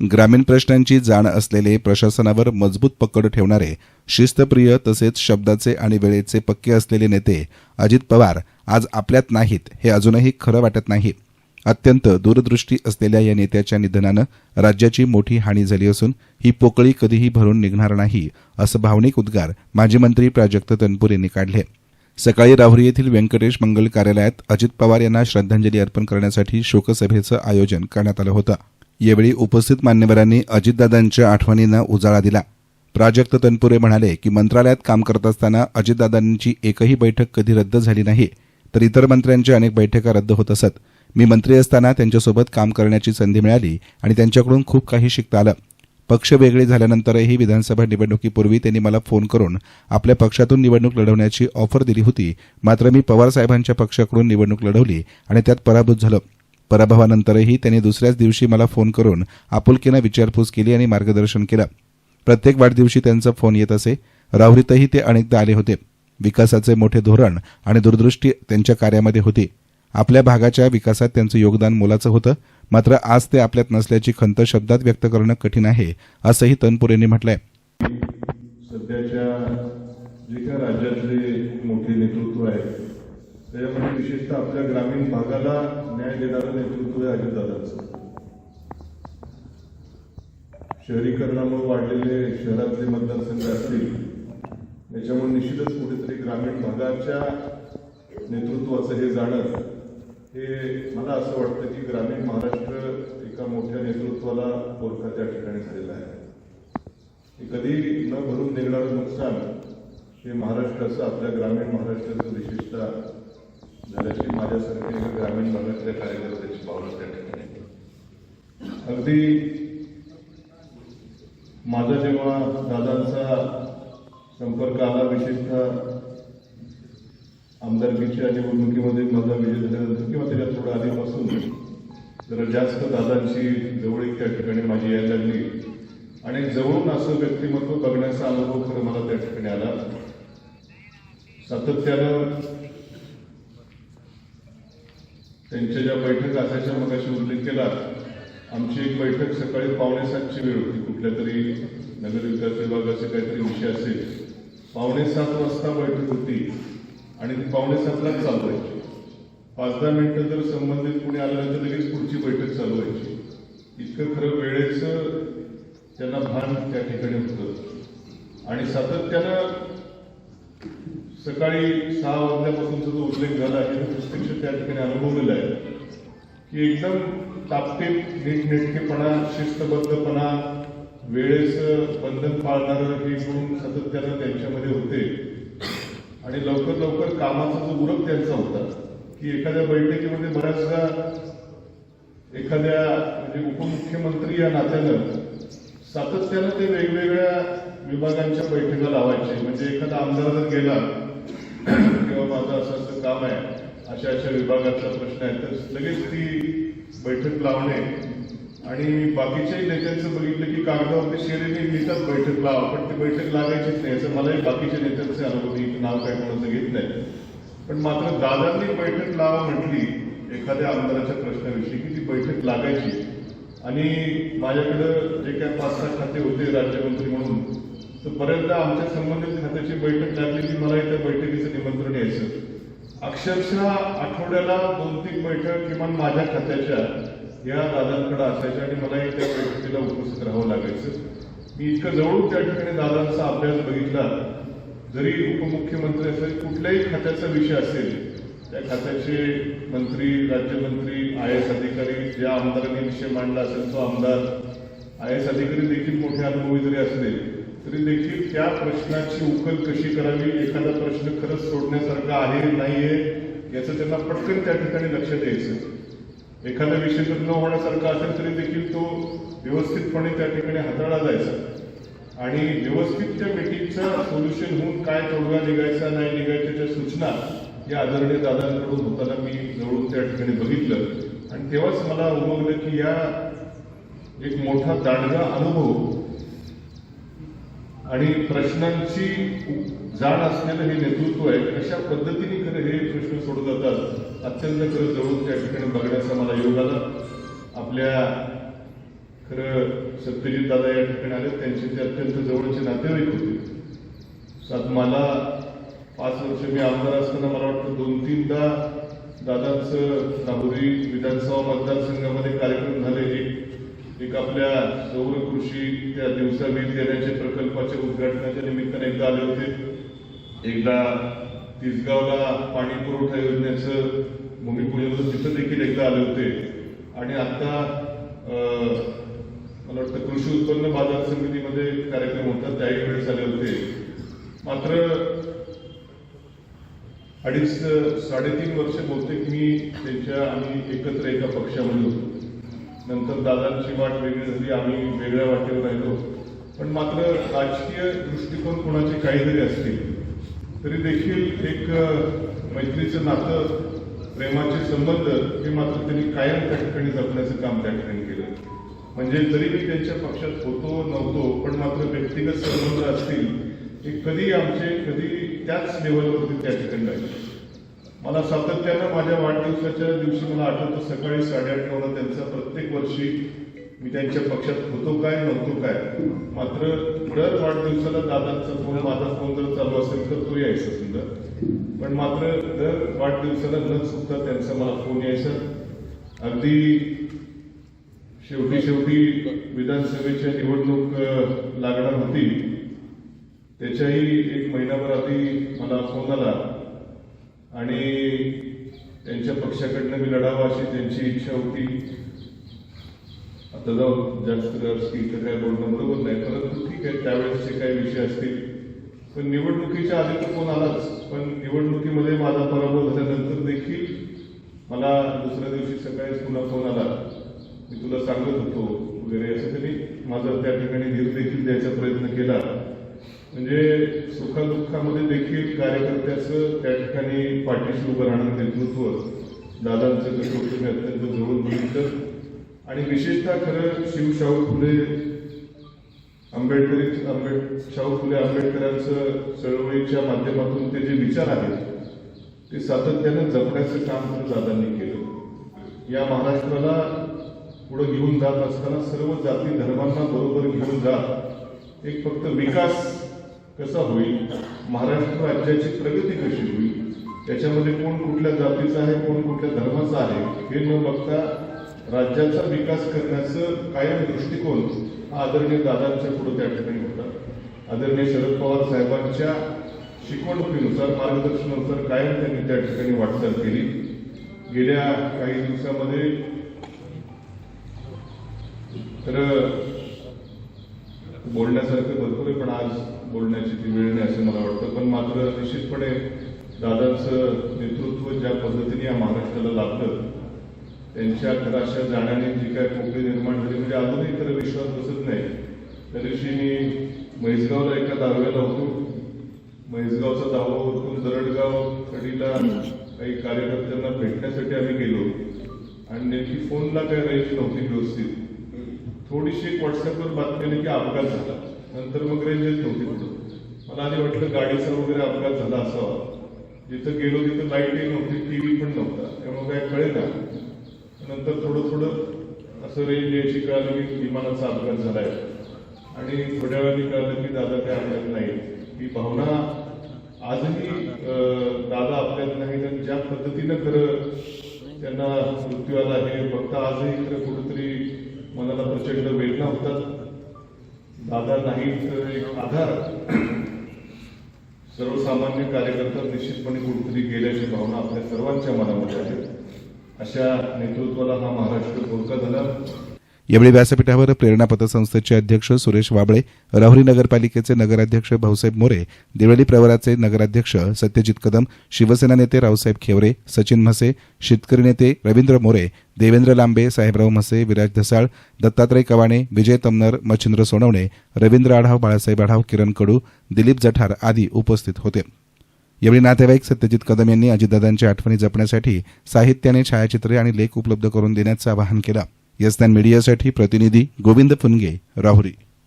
ग्रामीण प्रश्नांची जाण असलेले प्रशासनावर मजबूत पकड ठेवणारे शिस्तप्रिय तसेच शब्दाचे आणि वेळेचे पक्के असलेले नेते अजित पवार आज आपल्यात नाहीत हे अजूनही खरं वाटत नाही. अत्यंत दूरदृष्टी असलेल्या या नेत्याच्या निधनानं राज्याची मोठी हानी झाली असून ही पोकळी कधीही भरून निघणार नाही असं भावनिक उद्गार माजी मंत्री प्राजक्त तनपूर यांनी काढले. सकाळी राहुरी येथील व्यंकटेश मंगल कार्यालयात अजित पवार यांना श्रद्धांजली अर्पण करण्यासाठी शोकसभेचं आयोजन करण्यात आलं होतं. यावेळी उपस्थित मान्यवरांनी अजितदादांच्या आठवणींना उजाळा दिला. प्राजक्त तनपुरे म्हणाले की मंत्रालयात काम करत असताना अजितदादांची एकही बैठक कधी रद्द झाली नाही तर इतर मंत्र्यांच्या अनेक बैठका रद्द होत असत. मी मंत्री असताना त्यांच्यासोबत काम करण्याची संधी मिळाली आणि त्यांच्याकडून खूप काही शिकता आलं. पक्ष वेगळे झाल्यानंतरही विधानसभा निवडणुकीपूर्वी त्यांनी मला फोन करून आपल्या पक्षातून निवडणूक लढवण्याची ऑफर दिली होती. मात्र मी पवार साहेबांच्या पक्षाकडून निवडणूक लढवली आणि त्यात पराभूत झालो. पराभवानंतरही त्यांनी दुसऱ्याच दिवशी मला फोन करून आपुलकीनं विचारपूस केली आणि मार्गदर्शन केलं. प्रत्येक वाढदिवशी त्यांचा फोन येत असे. राहुरीतही ते अनेकदा आले होते. विकासाचे मोठे धोरण आणि दूरदृष्टी त्यांच्या कार्यामध्ये होती. आपल्या भागाच्या विकासात त्यांचं योगदान मोलाचं होतं. मात्र आज ते आपल्यात नसल्याची खंत शब्दात व्यक्त करणं कठीण आहे असंही तनपूर यांनी म्हटलंय. सध्याच्या जे राज्यातले आहे त्याच्यामध्ये विशेषतः आपल्या ग्रामीण भागाला न्याय देणारं नेतृत्व आहे अजितदादांचं शहरीकरणामुळे वाढलेले शहरातले मतदारसंघ असतील याच्यामुळे निश्चितच कुठेतरी ग्रामीण भागाच्या नेतृत्वाचं हे जाणं हे मला असं वाटतं की ग्रामीण महाराष्ट्र एका मोठ्या नेतृत्वाला ओळखा त्या ठिकाणी झालेला आहे. कधी न भरून निघणारं नुकसान हे महाराष्ट्राचं आपल्या ग्रामीण महाराष्ट्राचं विशेषतः झाल्याची माझ्यासारखे ग्रामीण भागातल्या कार्यकर्त्याची भावना त्या ठिकाणी अगदी माझा जेव्हा दादांचा संपर्क आला विशेषतः आमदारकीच्या निवडणुकीमध्ये माझा विजय झाल्यानंतर किंवा त्याच्या थोडं आधीपासून जरा जास्त दादांची जवळीक त्या ठिकाणी माझी यायला लागली. आणि जवळून असं व्यक्तिमत्व बघण्याचा अनुभव खरं मला त्या ठिकाणी आला. सातत्यानं त्यांच्या ज्या बैठक असायच्या मग उल्लेख केला. आमची एक बैठक सकाळी पावणे सातची वेळ होती. कुठल्या तरी नगर विकास विभागाचे काहीतरी विषय असेल. पावणेसात वाजता बैठक होती आणि ती पावणेसातलाच चालू व्हायची पाच दहा मिनिटं जर संबंधित कुणी आलं तर लगेच पुढची बैठक चालू व्हायची इतकं खरं वेळेचं त्यांना भान त्या ठिकाणी होतं. आणि सातत्यानं सकाळी सहा वाजल्यापासूनचा जो उल्लेख झाला आहे प्रत्यक्ष त्या ठिकाणी अनुभवलेला आहे. की एकदम तापटीप नीटनेटकेपणा शिस्तबद्धपणा वेळेचं बंधन पाळणारं हे गुण सातत्यानं त्यांच्यामध्ये होते. आणि लवकर लवकर कामाचा जो उरक त्यांचा होता की एखाद्या बैठकीमध्ये बऱ्याचदा एखाद्या म्हणजे उपमुख्यमंत्री या नात्यानं सातत्यानं ते वेगवेगळ्या विभागांच्या बैठका लावायचे. म्हणजे एखादा आमदार जर गेला किंवा माझं असं असं काम आहे अशा अशा विभागाचा प्रश्न आहे तर लगेच ती बैठक लावणे आणि बाकीच्याही नेत्यांचं बघितलं की कागदावरती शेरेने लिहितात बैठक लाव पण ती बैठक लागायचीच नाही असं मलाही बाकीच्या नेत्यांचे अनुभव नाव काय कोणाचं घेत नाही. पण मात्र दादांनी बैठक लावा म्हटली एखाद्या आमदाराच्या प्रश्नाविषयी की ती बैठक लागायची. आणि माझ्याकडं जे काय पाच सहा खाते होते राज्यमंत्री म्हणून तर बऱ्याचदा आमच्या संबंधित खात्याची बैठक लागली की मला त्या बैठकीचं निमंत्रण यायचं. अक्षरशः आठवड्याला दोन तीन बैठक किमान माझ्या खात्याच्या या दादांकडे असायच्या आणि मलाही त्या बैठकीला उपस्थित राहावं लागायचं. मी इतकं जवळून त्या ठिकाणी दादांचा अभ्यास बघितला. जरी उपमुख्यमंत्री असेल कुठल्याही खात्याचा विषय असेल त्या खात्याचे मंत्री राज्यमंत्री आय एस अधिकारी ज्या आमदारांनी विषय मांडला असेल तो आमदार आय एस अधिकारी देखील मोठे अनुभवी जरी असले तरी देखील त्या प्रश्नाची उकल कशी करावी? एखादा प्रश्न खरंच सोडण्यासारखा आहे नाहीये याचं त्यांना पटकन त्या ठिकाणी लक्ष द्यायचं एखादा विषय जर न होण्यासारखा असेल तरी देखील तो व्यवस्थितपणे त्या ठिकाणी हाताळला जायचा. आणि व्यवस्थित त्या मिटिंगचं सोल्युशन होऊन काय तोडगा निघायचा नाही निघायच्या त्या सूचना या आदरणीय दादांकडून होताना मी जवळून त्या ठिकाणी बघितलं. आणि तेव्हाच मला उमगलं की या एक मोठा दांडगा अनुभव आणि प्रश्नांची जाण असलेलं हे नेतृत्व आहे कशा पद्धतीने खरं हे प्रश्न सोडत जातात अत्यंत खरं जवळून त्या ठिकाणी बघण्याचा मला योग आला. आपल्या खरं सत्यजित दादा या ठिकाणी आले त्यांचे ते अत्यंत जवळचे नातेवाईक होते. सात मला पाच वर्ष मी आमदार असताना मला वाटतं दोन तीनदा दादांचं नागुरी विधानसभा मतदारसंघामध्ये कार्यक्रम झाले. एक आपल्या सौर कृषी त्या दिवसा वीज देण्याच्या प्रकल्पाच्या उद्घाटनाच्या निमित्ताने एकदा आले होते. एकदा तिसगावला पाणी पुरवठा योजनेचं भूमिपूजन तिथं देखील एकदा आले होते. आणि आता मला वाटतं कृषी उत्पन्न बाजार समितीमध्ये कार्यक्रम होता त्याही वेळेस आले होते. मात्र अडीच साडेतीन वर्ष बहुतेक मी त्यांच्या आम्ही एकत्र एका पक्षामध्ये होतो. नंतर दादांची वाट वेगळी झाली आम्ही वेगळ्या वाटेवर राहिलो. पण मात्र राजकीय दृष्टिकोन कोणाचे काही जरी असतील तरी देखील एक मैत्रीचं नातं प्रेमाचे संबंध हे मात्र त्यांनी कायम त्या ठिकाणी जपण्याचं काम त्या ठिकाणी केलं. म्हणजे जरी मी त्यांच्या पक्षात होतो नव्हतो पण मात्र व्यक्तिगत संबंध असतील हे कधी आमचे कधी त्याच लेवलवरती त्या ठिकाणी राहिले. मला सातत्यानं माझ्या वाढदिवसाच्या दिवशी मला आठवतं सकाळी साडेआठ नऊला त्यांचा प्रत्येक वर्षी मी त्यांच्या पक्षात होतो काय नव्हतो काय. मात्र दर वाढदिवसाला दादांचा फोन माझा फोन जर चालू असेल तर तो यायचा सुद्धा पण मात्र दर वाढदिवसाला न चुकता त्यांचा मला फोन यायचा. अगदी शेवटी शेवटी विधानसभेच्या निवडणूक लागणार होती. त्याच्याही एक महिनाभर आधी मला फोन आला. आणि त्यांच्या पक्षाकडनं मी लढावा अशी त्यांची इच्छा होती. आता जाऊ जास्त इथं काय बोलणं बरोबर नाही परंतु ठीक आहे त्यावेळेसचे काही विषय असतील. पण निवडणुकीच्या आधी तर फोन आलाच. पण निवडणुकीमध्ये माझा पराभव झाल्यानंतर देखील मला दुसऱ्या दिवशी सकाळी पुन्हा फोन आला. मी तुला सांगत होतो वगैरे असं तरी. माझा त्या ठिकाणी धीर देखील द्यायचा प्रयत्न केला. म्हणजे सुखादुःखामध्ये देखील कार्यकर्त्याचं त्या ठिकाणी पाठीशी उभं राहणं नेतृत्व दादांचं कसं अत्यंत जवळ बघितलं आणि विशेषतः खरं शिवशाहू फुले आंबेडकरी आंबेड शाहू फुले आंबेडकरांचं चळवळीच्या माध्यमातून ते जे विचार आहेत ते सातत्यानं जपण्याचं काम दादांनी केलं. या महाराष्ट्राला पुढे घेऊन जात असताना सर्व जाती धर्मांना बरोबर घेऊन जात एक फक्त विकास कसा होईल? महाराष्ट्र राज्याची प्रगती कशी होईल? त्याच्यामध्ये कोण कुठल्या जातीचा आहे कोण कुठल्या धर्माचा आहे हे न बघता राज्याचा विकास करण्याचं कायम दृष्टिकोन हा आदरणीय दादांच्या पुढे त्या ठिकाणी होता. आदरणीय शरद पवार साहेबांच्या शिकवणुकीनुसार मार्गदर्शनानुसार कायम त्यांनी त्या ठिकाणी वाटचाल केली. गेल्या काही दिवसामध्ये तर बोलण्यासारखं भरपूर आहे पण आज बोलण्याची ती वेळ नाही असं मला वाटतं. पण मात्र निश्चितपणे दादांचं नेतृत्व ज्या पद्धतीने या महाराष्ट्राला लाभलं त्यांच्या खरं अशा जाण्याने जी काय पोकळी निर्माण झाली म्हणजे अजूनही तर विश्वास बसत नाही. त्या दिवशी मी म्हैसगावला एका दाव्याला होतो. म्हैसगावचा दावा उरकून दरडगाव कडीला काही कार्यकर्त्यांना भेटण्यासाठी आम्ही गेलो. आणि नेमकी फोनला काही रेंज नव्हती व्यवस्थित. थोडीशी एक व्हॉट्सअपवर बातमी आली की अपघात झाला. नंतर मग रेंजच नव्हती. वाटलं गाडीचा वगैरे अपघात झाला असावा जिथं गेलो तिथं लाईटही नव्हती टीव्ही पण नव्हता. त्यामुळे काय कळेना. नंतर थोडं थोडं असं रेंज यायची कळालं की विमानाचा अपघात झालाय. आणि थोड्या वेळाने कळालं की दादा काय आपल्यात नाही ही भावना आजही दादा आपल्यात नाही आणि ज्या पद्धतीनं खरं त्यांना मृत्यू आला हे बघता आजही खरं कुठंतरी मनाला प्रचंड वेदना होतात. दादा नाही तर एक आधार. सर्वसामान्य कार्यकर्ता निश्चितपणे कुठेतरी गेल्याची भावना आपल्या सर्वांच्या मनामध्ये आहे. अशा नेतृत्वाला हा महाराष्ट्र धोका झाला. यावेळी व्यासपीठावर प्रेरणा पतसंस्थेचे अध्यक्ष सुरेश वाबळे राहुरी नगरपालिकेचे नगराध्यक्ष भाऊसाहेब मोरे देवळी प्रवराचे नगराध्यक्ष सत्यजित कदम शिवसेना नेते रावसाहेब खेवरे सचिन म्हसे शेतकरी नेते रवींद्र मोरे देवेंद्र लांबे साहेबराव म्हसे विराज धसाळ दत्तात्रय कवाणे विजय तमनर मच्छिंद्र सोनवणे रवींद्र आढाव बाळासाहेब आढाव किरण कडू दिलीप जठार आदी उपस्थित होते. यावेळी नातेवाईक सत्यजित कदम यांनी अजितदादांच्या आठवणी जपण्यासाठी साहित्याने छायाचित्रे आणि लेख उपलब्ध करून देण्याचं आवाहन केलं. यस्तान मीडियासाठी प्रतिनिधी गोविंद फुनगे राहुरी